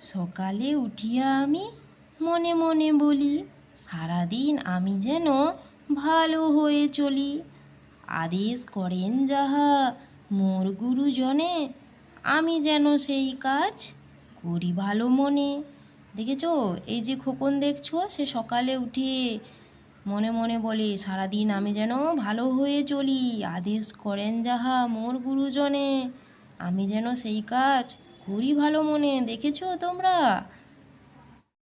সকালে উঠিয়া আমি মনে মনে বলি, সারাদিন আমি যেন ভালো হয়ে চলি। আদেশ করেন যাহা মোর গুরুজনে, আমি যেন সেই কাজ করি ভালো মনে। দেখেছ? এই যে খোকন দেখছ, সে সকালে উঠে মনে মনে বলে, সারাদিন আমি যেন ভালো হয়ে চলি। আদেশ করেন যাহা মোর গুরুজনে, আমি যেন সেই কাজ করি ভালো মনে, দেখেছ তোমরা?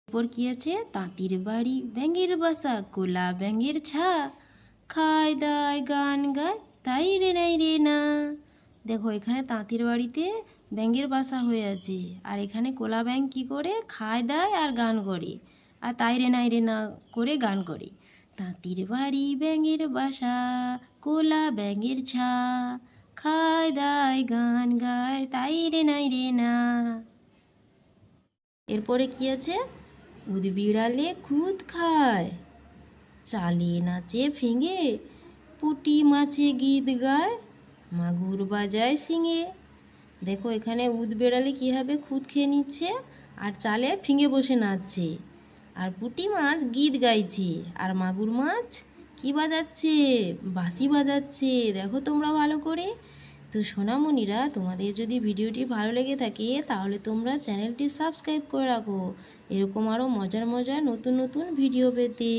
এরপর কি আছে? তাঁতির বাড়ি, ব্যাঙের বাসা, কোলা ব্যাঙের ছা। খায় দায়, গান গায়, তাই রে নাই রে না। দেখো, এখানে তাঁতির বাড়িতে ব্যাঙের বাসা হয়ে আছে। আর এখানে কোলা ব্যাঙ কি করে? খায় দায় আর গান করে। আর তাই রে নাই রে না করে গান করে। তাঁতির বাড়ি, ব্যাঙের বাসা, কোলা ব্যাঙের ছা। খায় দায় গান গায়, তাই রে নাই রে না। এরপরে কি আছে? উদবিড়ালে খুদ খায়, চালে নাচে ফেঙে, পুটি মাছে গীত গায়, মাগুর বাজায় সিঙে। দেখো, এখানে উদ বেড়ালে কীভাবে খুদ খেয়ে নিচ্ছে, আর চালে ফিঙে বসে নাচছে, আর পুটি মাছ গীত গাইছে, আর মাগুর মাছ কি বাজাচ্ছে? বাসি বাজাচ্ছে। দেখো তোমরা ভালো করে। তো সোনামণিরা, তোমাদের যদি ভিডিওটি ভালো লেগে থাকে, তাহলে তোমরা চ্যানেলটি সাবস্ক্রাইব করে রাখো। এরকম আরও মজার মজার নতুন নতুন ভিডিও পেতে।